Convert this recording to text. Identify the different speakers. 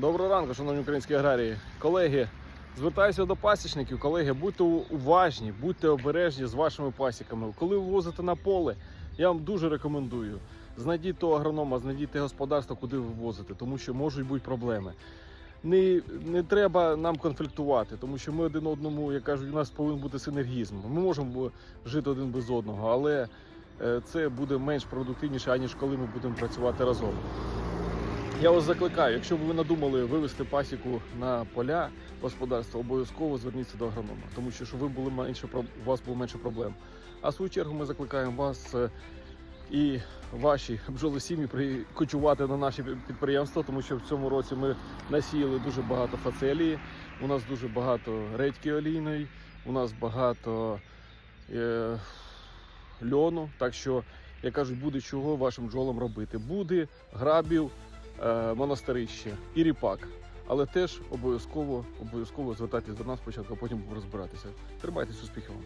Speaker 1: Доброго ранку, шановні українські аграрії. Колеги, звертаюся до пасічників. Колеги, будьте уважні, будьте обережні з вашими пасіками. Коли ви возите на поле, я вам дуже рекомендую. Знайдіть того агронома, знайдіть те господарство, куди ви возите, тому що можуть бути проблеми. Не, не треба нам конфліктувати, тому що ми один одному, як кажуть, у нас повинен бути синергізм. Ми можемо жити один без одного, але е, це буде менш продуктивніше, аніж коли ми будемо працювати разом. Я вас закликаю, якщо б ви надумали вивести пасіку на поля господарства, обов'язково зверніться до агронома, тому що щоб ви були менше у вас було менше проблем. А в свою чергу ми закликаємо вас е, і ваші бджолосім'ї прикочувати на наші підприємства, тому що в цьому році ми насіяли дуже багато фацелії. У нас дуже багато редьки олійної, у нас багато е, льону. Так що, як кажуть, буде чого вашим бджолам робити. Буде грабів, монастирище і ріпак. Але теж обов'язково обов'язково звертайтесь до нас спочатку, а потім розбиратися. Тримайтесь успіхів вам.